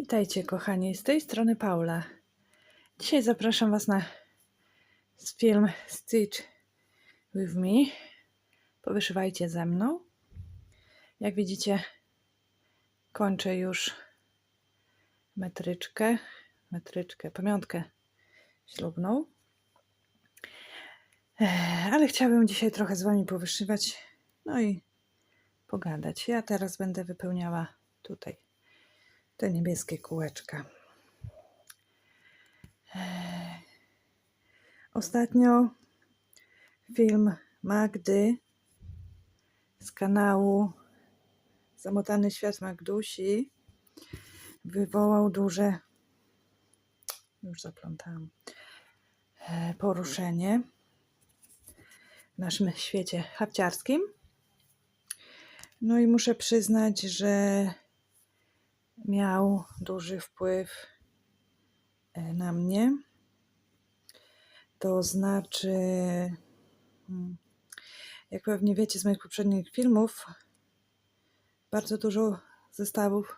Witajcie kochani, z tej strony Paula. Dzisiaj zapraszam Was na film Stitch with Me. Powyszywajcie ze mną. Jak widzicie, kończę już metryczkę, metryczkę, pamiątkę ślubną. Ale chciałabym dzisiaj trochę z Wami powyszywać, no i pogadać. Ja teraz będę wypełniała tutaj te niebieskie kółeczka. Ostatnio film Magdy z kanału Zamotany Świat Magdusi wywołał duże, już zaplątałam, e, poruszenie w naszym świecie hapciarskim. No i muszę przyznać, że miał duży wpływ e, na mnie. To znaczy, mm, jak pewnie wiecie z moich poprzednich filmów, bardzo dużo zestawów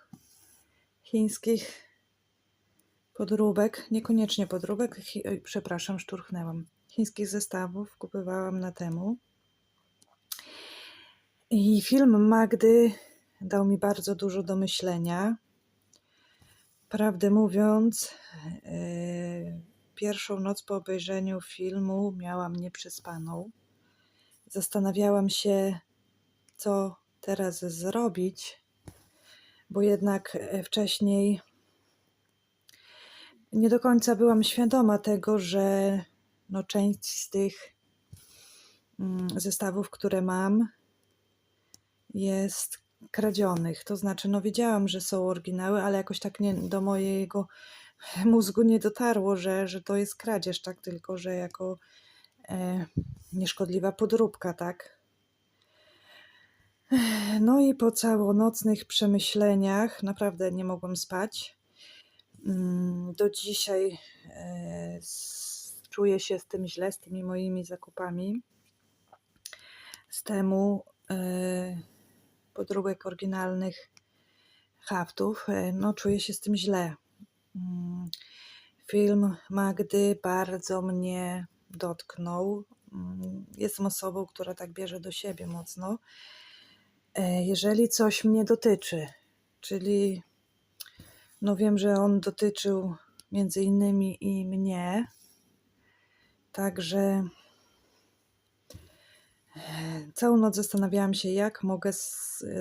chińskich podróbek, niekoniecznie podróbek, chi, oj, przepraszam, szturchnęłam. Chińskich zestawów kupowałam na temu. I film Magdy dał mi bardzo dużo do myślenia. Prawdę mówiąc, yy, pierwszą noc po obejrzeniu filmu miałam nieprzespaną. Zastanawiałam się, co teraz zrobić, bo jednak e, wcześniej nie do końca byłam świadoma tego, że no, część z tych mm, zestawów, które mam, jest kradzionych. To znaczy, no wiedziałam, że są oryginały, ale jakoś tak nie, do mojego mózgu nie dotarło, że, że to jest kradzież, tak? Tylko, że jako e, nieszkodliwa podróbka, tak? No i po całonocnych przemyśleniach naprawdę nie mogłam spać. Mm, Do dzisiaj e, czuję się z tym źle, z tymi moimi zakupami. Z temu e, podróbek oryginalnych haftów. E, No, czuję się z tym źle. Mm, Film Magdy bardzo mnie dotknął. Mm, Jestem osobą, która tak bierze do siebie mocno. E, Jeżeli coś mnie dotyczy, czyli no wiem, że on dotyczył między innymi i mnie, także całą noc zastanawiałam się, jak mogę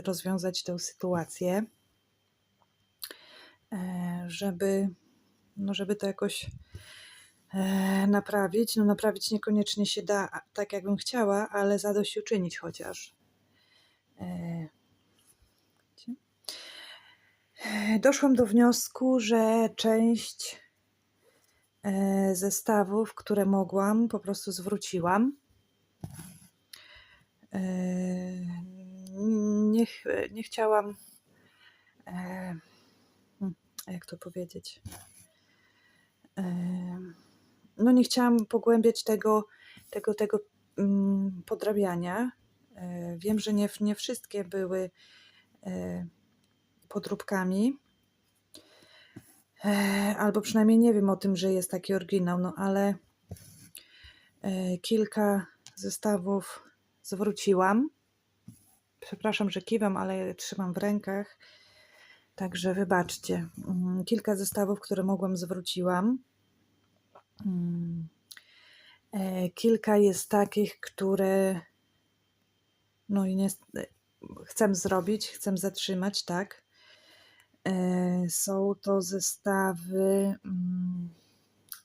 rozwiązać tę sytuację, e, żeby, no żeby to jakoś e, naprawić. No naprawić niekoniecznie się da tak, jakbym chciała, ale zadośćuczynić chociaż. E, Doszłam do wniosku, że część zestawów, które mogłam, po prostu zwróciłam. E, Nie, nie chciałam, e, hmm, jak to powiedzieć, E, no nie chciałam pogłębiać tego, tego, tego mm, podrabiania. Wiem, że nie, nie wszystkie były podróbkami. Albo przynajmniej nie wiem o tym, że jest taki oryginał, no ale kilka zestawów zwróciłam. Przepraszam, że kiwam, ale trzymam w rękach. Także wybaczcie. Mm, Kilka zestawów, które mogłam, zwróciłam. Mm, e, Kilka jest takich, które no i nie, chcę zrobić, chcę zatrzymać, tak. E, Są to zestawy.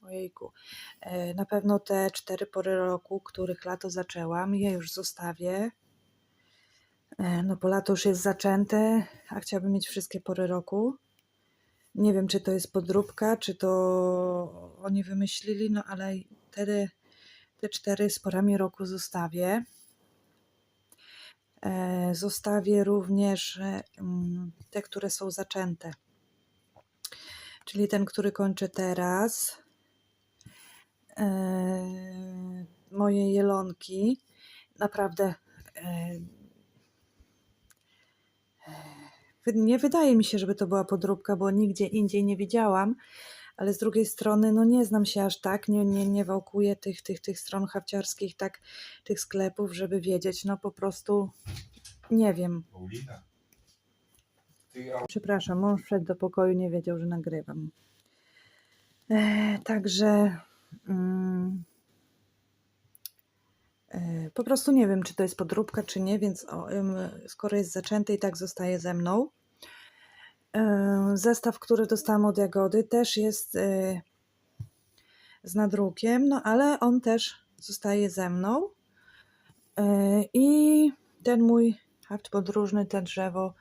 Ojejku. e, Na pewno te cztery pory roku, których lato zaczęłam, je już zostawię. E, No bo lato już jest zaczęte, a chciałabym mieć wszystkie pory roku. Nie wiem, czy to jest podróbka, czy to oni wymyślili, no ale te, te cztery z porami roku zostawię. E, Zostawię również mm, te, które są zaczęte. Czyli ten, który kończę teraz. E, Moje jelonki. Naprawdę e, wy- nie wydaje mi się, żeby to była podróbka, bo nigdzie indziej nie widziałam, ale z drugiej strony, no nie znam się aż tak, nie, nie, nie wałkuję tych, tych, tych stron hawciarskich, tak, tych sklepów, żeby wiedzieć, no po prostu nie wiem. Przepraszam, mąż wszedł do pokoju, nie wiedział, że nagrywam. E, także e, po prostu nie wiem, czy to jest podróbka, czy nie, więc skoro jest zaczęty i tak zostaje ze mną. E, zestaw, który dostałam od Jagody, też jest e, z nadrukiem, no ale on też zostaje ze mną. E, I ten mój haft podróżny, te drzewo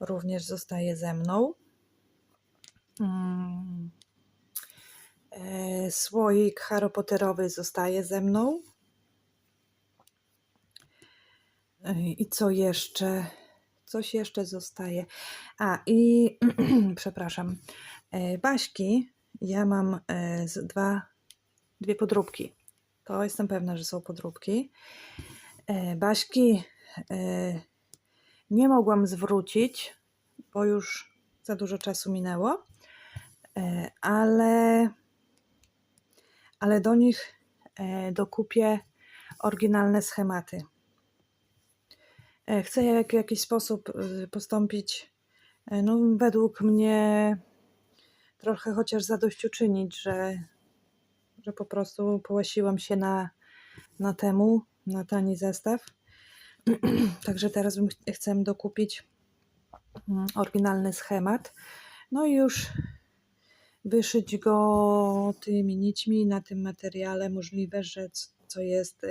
również zostaje ze mną. Mm. E, Słoik Harry Potterowy zostaje ze mną. E, I co jeszcze? Coś jeszcze zostaje. A i przepraszam. E, Baśki, ja mam z dwa, dwie podróbki. To jestem pewna, że są podróbki. Baśki nie mogłam zwrócić, bo już za dużo czasu minęło, ale, ale do nich e, dokupię oryginalne schematy. E, Chcę w jakiś sposób e, postąpić, no, według mnie trochę chociaż zadośćuczynić, że, że po prostu połasiłam się na, na temu, na tani zestaw. Także teraz chcę dokupić mm, oryginalny schemat. No i już wyszyć go tymi nićmi na tym materiale możliwe, że co jest y,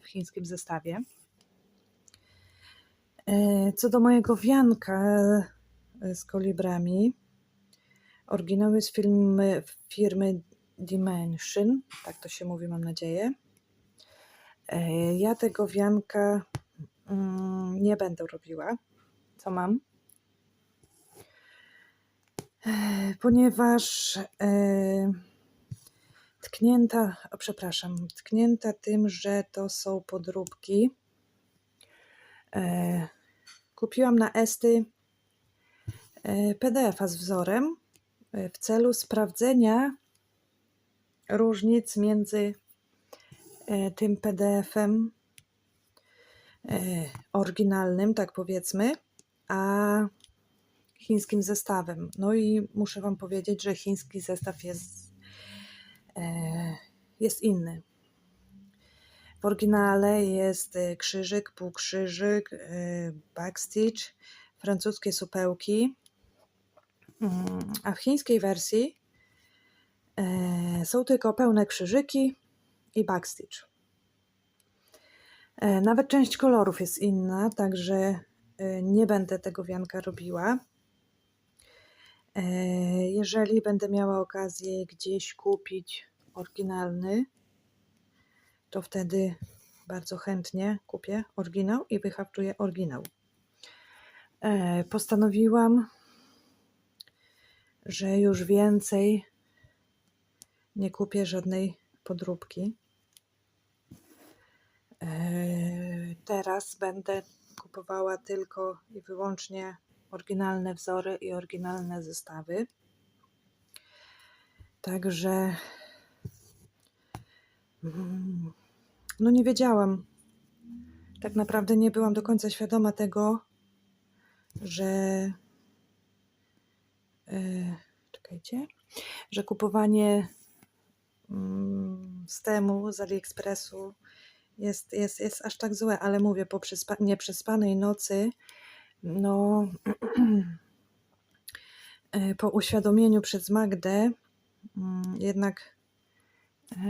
w chińskim zestawie. E, Co do mojego wianka y, z kolibrami, oryginał jest firmy, firmy Dimension, tak to się mówi, mam nadzieję. E, Ja tego wianka mm, nie będę robiła. Co mam? E, Ponieważ e, tknięta, o, przepraszam, tknięta tym, że to są podróbki, e, kupiłam na Esty e, PDF-a z wzorem e, w celu sprawdzenia różnic między tym PDF-em oryginalnym, tak powiedzmy, a chińskim zestawem. No i muszę Wam powiedzieć, że chiński zestaw jest, e, jest inny. W oryginale jest e, krzyżyk, półkrzyżyk, e, backstitch, francuskie supełki, Mm, a w chińskiej wersji są tylko pełne krzyżyki i backstitch. Nawet część kolorów jest inna, także nie będę tego wianka robiła. E, Jeżeli będę miała okazję gdzieś kupić oryginalny, to wtedy bardzo chętnie kupię oryginał i wyhaftuję oryginał. E, Postanowiłam, że już więcej nie kupię żadnej podróbki. E, Teraz będę kupowała tylko i wyłącznie oryginalne wzory i oryginalne zestawy. Także mm, no nie wiedziałam. Tak naprawdę nie byłam do końca świadoma tego, że e, czekajcie, że kupowanie mm, z temu, z AliExpressu jest, jest, jest aż tak złe, ale mówię, po przespa- nieprzespanej nocy, no e, po uświadomieniu przez Magdę, mm, jednak e,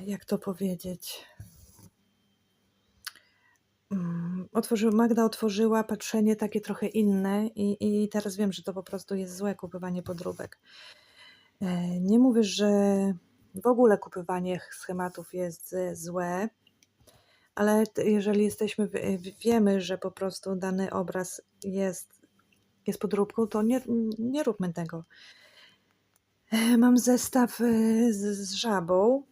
jak to powiedzieć? Mm, Magda otworzyła patrzenie takie trochę inne i, i teraz wiem, że to po prostu jest złe kupywanie podróbek. E, Nie mówię, że w ogóle kupywanie schematów jest złe, ale jeżeli jesteśmy, wiemy, że po prostu dany obraz jest, jest podróbką, to nie, nie róbmy tego. E, Mam zestaw e, z, z żabą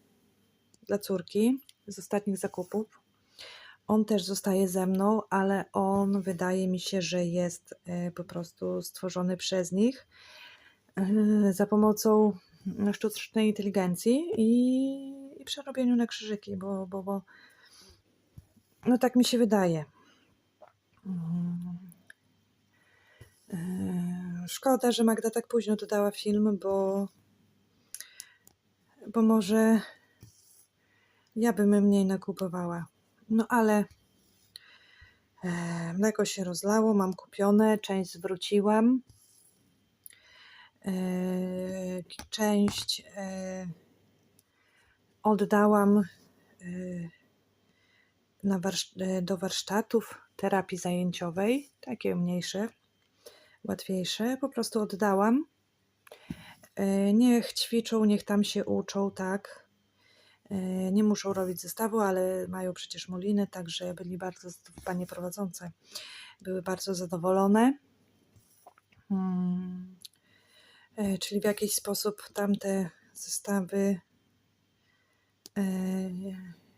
dla córki z ostatnich zakupów. on też zostaje ze mną, ale on wydaje mi się, że jest e, po prostu stworzony przez nich za pomocą sztucznej inteligencji i, i przerobieniu na krzyżyki, bo, bo, bo no tak mi się wydaje. Mm. E, Szkoda, że Magda tak późno dodała film, bo, bo może ja bym mniej nakupowała. No ale e, mleko się rozlało, mam kupione, część zwróciłam. E, część oddałam e, do warsztatów terapii zajęciowej, takie mniejsze, łatwiejsze. Po prostu oddałam. E, Niech ćwiczą, niech tam się uczą, tak. E, Nie muszą robić zestawu, ale mają przecież moliny, także byli bardzo, panie prowadzące, były bardzo zadowolone. Mm. E, Czyli w jakiś sposób tamte zestawy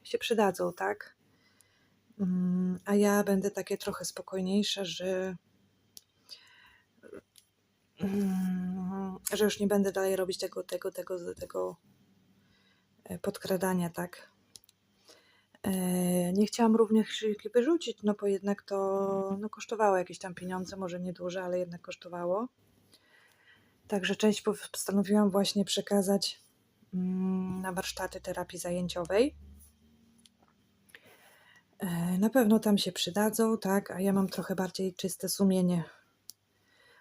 się przydadzą, tak? Mm, A ja będę takie trochę spokojniejsza, że, mm, że już nie będę dalej robić tego, tego, tego, tego e, podkradania, tak? E, Nie chciałam również ich wyrzucić, no bo jednak to no, kosztowało jakieś tam pieniądze, może nieduże, ale jednak kosztowało. Także część postanowiłam właśnie przekazać mm, na warsztaty terapii zajęciowej. E, Na pewno tam się przydadzą, tak, a ja mam trochę bardziej czyste sumienie.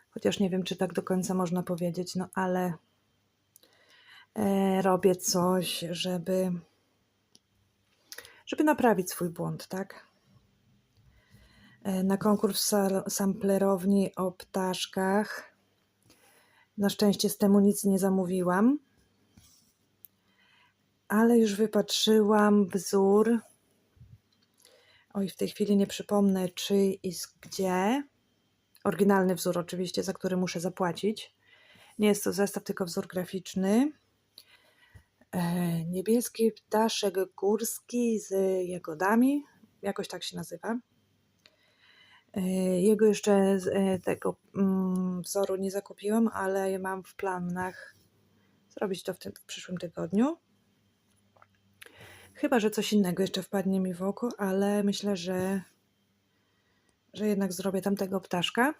Chociaż nie wiem, czy tak do końca można powiedzieć, no ale e, robię coś, żeby, żeby naprawić swój błąd, tak? E, Na konkurs samplerowni o ptaszkach. Na szczęście z temu nic nie zamówiłam, ale już wypatrzyłam wzór. Oj, w tej chwili nie przypomnę, czy i z gdzie. Oryginalny wzór, oczywiście, za który muszę zapłacić. Nie jest to zestaw, tylko wzór graficzny. E, niebieski ptaszek górski z jagodami. Jakoś tak się nazywa. E, Jego jeszcze e, tego mm, wzoru nie zakupiłam, ale mam w planach zrobić to w tym w przyszłym tygodniu. Chyba, że coś innego jeszcze wpadnie mi w oko, ale myślę, że, że jednak zrobię tamtego ptaszka.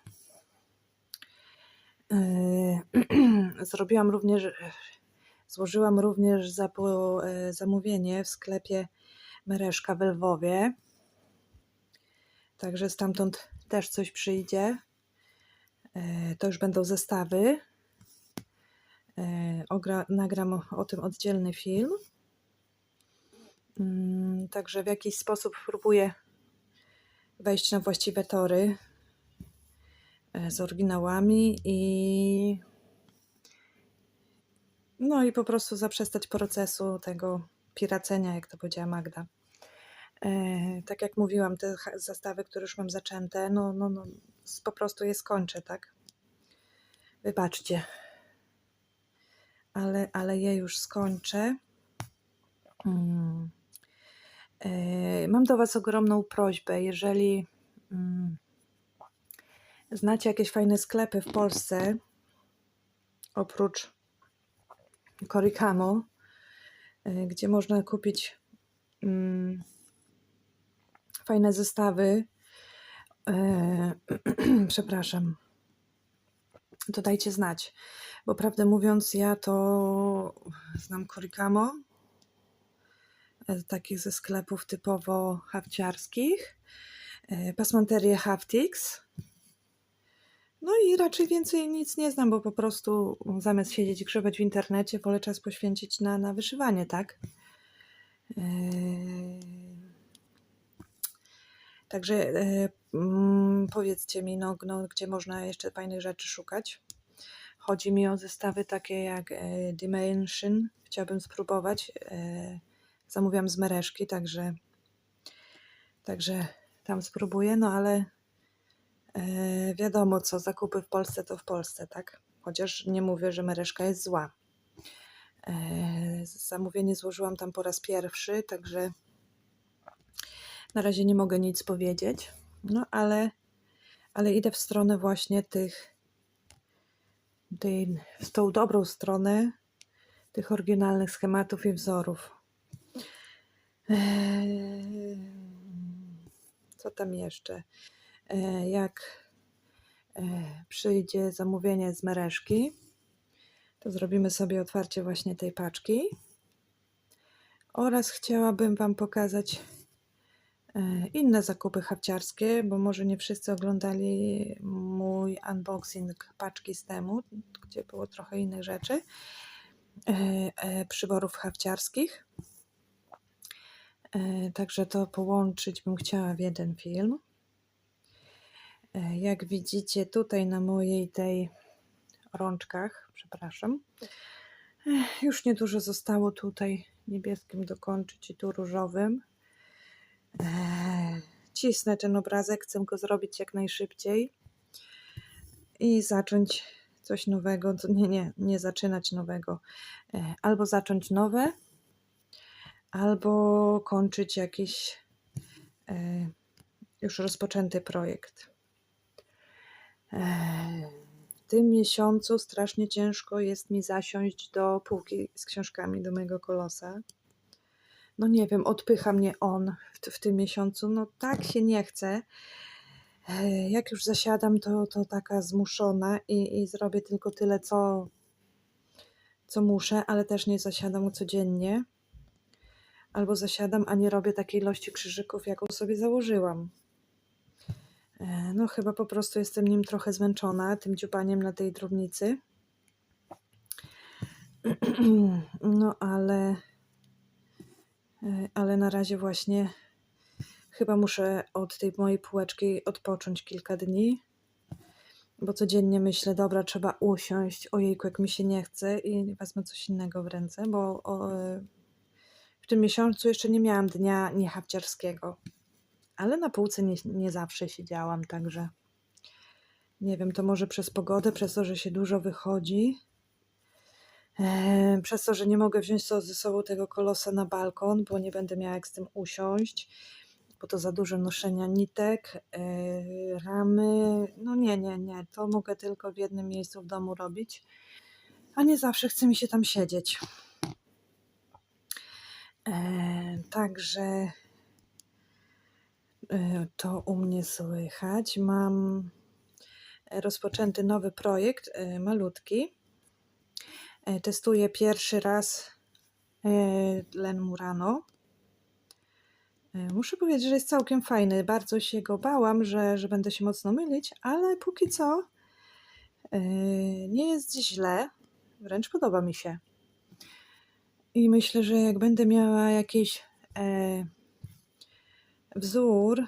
Yy, Zrobiłam również, złożyłam również e, zamówienie w sklepie Mereszka w Lwowie. Także stamtąd też coś przyjdzie. E, To już będą zestawy. E, nagram o tym oddzielny film. Mm, Także w jakiś sposób próbuję wejść na właściwe tory e, z oryginałami i no i po prostu zaprzestać procesu tego piracenia, jak to powiedziała Magda. E, tak jak mówiłam, te zestawy, które już mam zaczęte, no, no, no po prostu je skończę, tak? Wybaczcie. Ale, ale je już skończę. Mm. E, Mam do Was ogromną prośbę, jeżeli mm, znacie jakieś fajne sklepy w Polsce, oprócz Korikamo, e, gdzie można kupić mm, fajne zestawy, e, przepraszam, to dajcie znać, bo prawdę mówiąc, ja to znam Korikamo, takich ze sklepów typowo hafciarskich, e, pasmanterię Haftix. No i raczej więcej nic nie znam, bo po prostu zamiast siedzieć i grzebać w internecie, wolę czas poświęcić na, na wyszywanie, tak? Eee, Także e, mm, powiedzcie mi, no, no, gdzie można jeszcze fajnych rzeczy szukać. Chodzi mi o zestawy takie jak e, Dimension. Chciałabym spróbować. E, zamówiłam z mereszki, także, także tam spróbuję, no ale e, wiadomo co, zakupy w Polsce to w Polsce, tak? Chociaż nie mówię, że mereszka jest zła. E, zamówienie złożyłam tam po raz pierwszy, także Na razie nie mogę nic powiedzieć, no ale, ale idę w stronę właśnie tych, tej, w tą dobrą stronę tych oryginalnych schematów i wzorów. Eee, Co tam jeszcze? Eee, Jak e, przyjdzie zamówienie z mereszki, to zrobimy sobie otwarcie właśnie tej paczki. Oraz chciałabym Wam pokazać inne zakupy hapciarskie, bo może nie wszyscy oglądali mój unboxing paczki z temu, gdzie było trochę innych rzeczy, e, przyborów hapciarskich. E, Także to połączyć bym chciała w jeden film. E, Jak widzicie tutaj na mojej tej rączkach, przepraszam, Ech, już niedużo zostało tutaj niebieskim dokończyć i tu różowym. Cisnę ten obrazek, chcę go zrobić jak najszybciej i zacząć coś nowego. Nie, nie, nie zaczynać nowego. E, Albo zacząć nowe, albo kończyć jakiś e, już rozpoczęty projekt. Eee, W tym miesiącu strasznie ciężko jest mi zasiąść do półki z książkami do mojego kolosa. No nie wiem, odpycha mnie on w, w tym miesiącu. No tak się nie chce. Eee, Jak już zasiadam, to, to taka zmuszona i, i zrobię tylko tyle, co, co muszę, ale też nie zasiadam codziennie. Albo zasiadam, a nie robię takiej ilości krzyżyków, jaką sobie założyłam. E, No, chyba po prostu jestem nim trochę zmęczona, tym dziubaniem na tej drobnicy. No, ale, e, ale na razie właśnie chyba muszę od tej mojej półeczki odpocząć kilka dni, bo codziennie myślę, dobra, trzeba usiąść, ojejku, jak mi się nie chce i wezmę coś innego w ręce, bo o, e, w tym miesiącu jeszcze nie miałam dnia niehawciarskiego ale na półce nie, nie zawsze siedziałam, także nie wiem, to może przez pogodę, przez to, że się dużo wychodzi, e, przez to, że nie mogę wziąć ze sobą tego kolosa na balkon, bo nie będę miała jak z tym usiąść, bo to za dużo noszenia nitek, e, ramy, no nie, nie, nie, to mogę tylko w jednym miejscu w domu robić, a nie zawsze chce mi się tam siedzieć. E, także E, To u mnie słychać. Mam rozpoczęty nowy projekt, e, malutki. Testuję pierwszy raz Len Murano. Muszę powiedzieć, że jest całkiem fajny. Bardzo się go bałam, że, że będę się mocno mylić, ale póki co nie jest źle. Wręcz podoba mi się. I myślę, że jak będę miała jakiś e, wzór,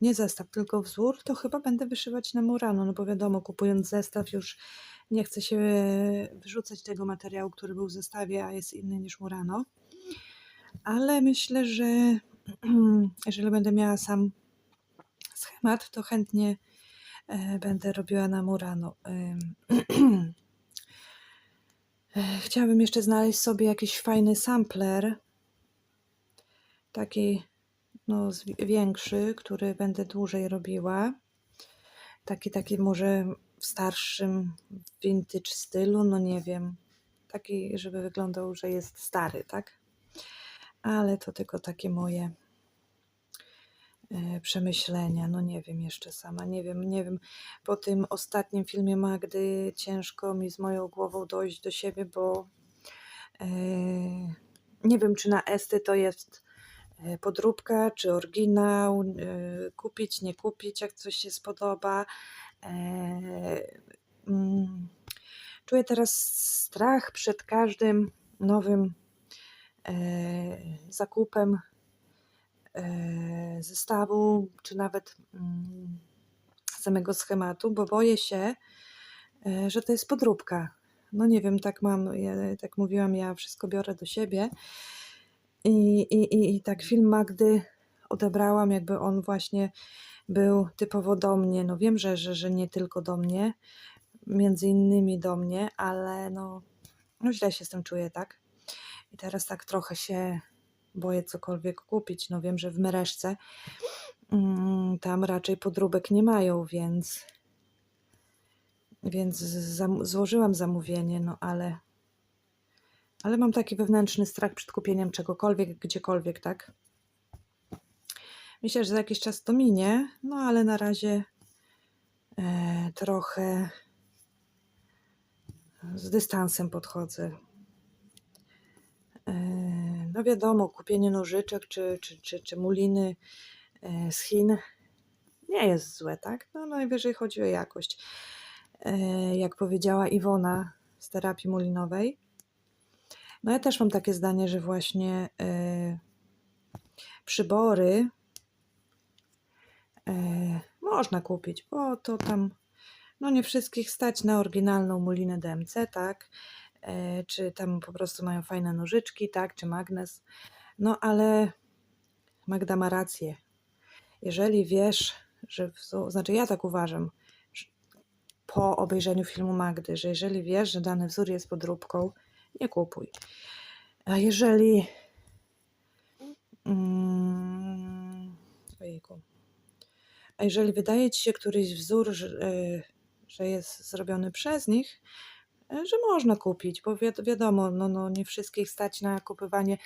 nie zestaw, tylko wzór, to chyba będę wyszywać na Murano, no bo wiadomo, kupując zestaw już nie chcę się wyrzucać tego materiału, który był w zestawie, a jest inny niż Murano. Ale myślę, że jeżeli będę miała sam schemat, to chętnie e, będę robiła na Murano. Ym, Chciałabym jeszcze znaleźć sobie jakiś fajny sampler, taki no, większy, który będę dłużej robiła. Taki, taki może w starszym vintage stylu, no nie wiem. Taki, żeby wyglądał, że jest stary, tak? Ale to tylko takie moje przemyślenia. No nie wiem jeszcze sama, nie wiem, nie wiem. Po tym ostatnim filmie Magdy ciężko mi z moją głową dojść do siebie, bo e, nie wiem, czy na Esty to jest e, podróbka, czy oryginał, e, kupić, nie kupić, jak coś się spodoba. E, mm, Czuję teraz strach przed każdym nowym e, zakupem e, zestawu, czy nawet mm, samego schematu, bo boję się, e, że to jest podróbka. No nie wiem, tak mam, ja, tak mówiłam, ja wszystko biorę do siebie. I, i, I tak film Magdy odebrałam, jakby on właśnie był typowo do mnie. No wiem, że, że, że nie tylko do mnie, między innymi do mnie, ale no, no źle się z tym czuję, tak? I teraz tak trochę się boję cokolwiek kupić. No wiem, że w Mereszce mm, tam raczej podróbek nie mają, więc więc złożyłam zamówienie, no ale ale mam taki wewnętrzny strach przed kupieniem czegokolwiek, gdziekolwiek, tak? Myślę, że za jakiś czas to minie, no ale na razie e, trochę z dystansem podchodzę. E, no wiadomo, kupienie nożyczek czy, czy, czy, czy muliny e, z Chin nie jest złe, tak? No najwyżej chodzi o jakość. E, jak powiedziała Iwona z terapii mulinowej, no ja też mam takie zdanie, że właśnie e, przybory można kupić, bo to tam no nie wszystkich stać na oryginalną mulinę DMC, tak? E, czy tam po prostu mają fajne nożyczki, tak? Czy magnes. No ale Magda ma rację. Jeżeli wiesz, że znaczy ja tak uważam, po obejrzeniu filmu Magdy, że jeżeli wiesz, że dany wzór jest podróbką, nie kupuj. A jeżeli mm, ojejku. A jeżeli wydaje ci się któryś wzór, że, e, że jest zrobiony przez nich, że można kupić, bo wi wiadomo, no, no nie wszystkich stać na kupywanie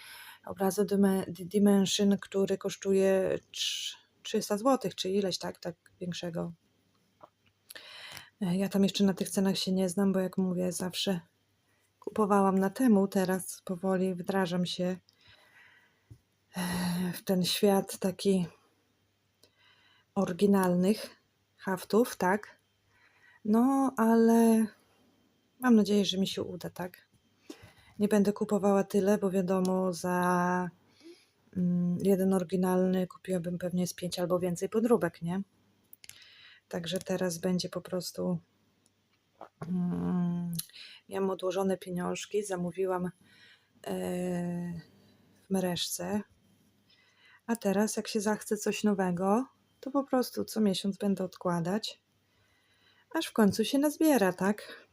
obrazu Dimension, który kosztuje trz- 300 zł, czy ileś tak, tak większego. E, Ja tam jeszcze na tych cenach się nie znam, bo jak mówię, zawsze kupowałam na temu, teraz powoli wdrażam się e, w ten świat taki oryginalnych haftów, tak? No, ale mam nadzieję, że mi się uda, tak? Nie będę kupowała tyle, bo wiadomo, za mm, jeden oryginalny kupiłabym pewnie z pięć albo więcej podróbek, nie? Także teraz będzie po prostu. Mm, miałam odłożone pieniążki, zamówiłam e, w mereszce. A teraz, jak się zachce coś nowego, to po prostu co miesiąc będę odkładać, aż w końcu się nazbiera, tak?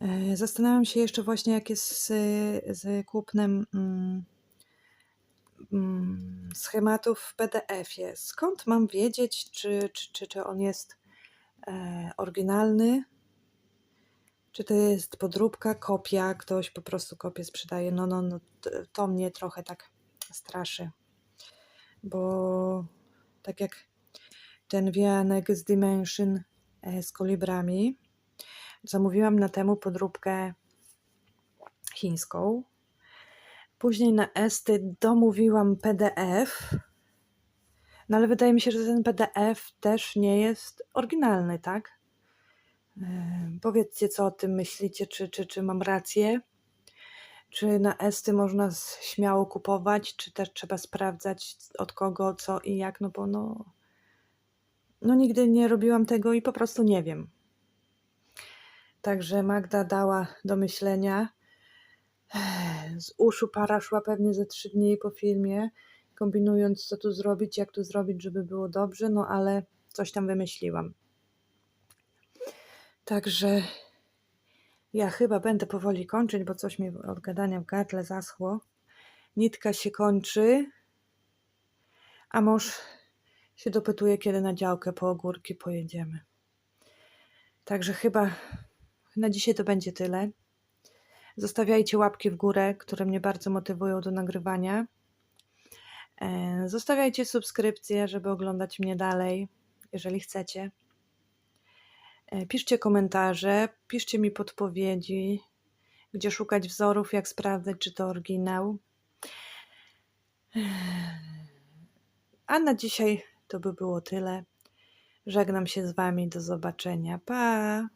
E, Zastanawiam się jeszcze właśnie, jak jest z, z kupnem mm, mm, schematów w PDF-ie. Skąd mam wiedzieć, czy, czy, czy, czy on jest e, oryginalny, czy to jest podróbka, kopia, ktoś po prostu kopię sprzedaje. No, no, no to mnie trochę tak straszy, bo tak jak ten wianek z Dimension e, z kolibrami, zamówiłam na temu podróbkę chińską. Później na Esty domówiłam PDF, no ale wydaje mi się, że ten PDF też nie jest oryginalny, tak? Em, Powiedzcie, co o tym myślicie, czy, czy, czy mam rację? Czy na Esty można śmiało kupować, czy też trzeba sprawdzać od kogo, co i jak, no bo no, no nigdy nie robiłam tego i po prostu nie wiem. Także Magda dała do myślenia. Z uszu para szła pewnie ze trzy dni po filmie, kombinując, co tu zrobić, jak tu zrobić, żeby było dobrze, no ale coś tam wymyśliłam. Także ja chyba będę powoli kończyć, bo coś mi od gadania w gardle zaschło. Nitka się kończy, a mąż się dopytuje, kiedy na działkę po ogórki pojedziemy. Także chyba na dzisiaj to będzie tyle. Zostawiajcie łapki w górę, które mnie bardzo motywują do nagrywania. E, Zostawiajcie subskrypcję, żeby oglądać mnie dalej, jeżeli chcecie. E, Piszcie komentarze, piszcie mi podpowiedzi, gdzie szukać wzorów, jak sprawdzać, czy to oryginał. A na dzisiaj to by było tyle. Żegnam się z Wami. Do zobaczenia. Pa!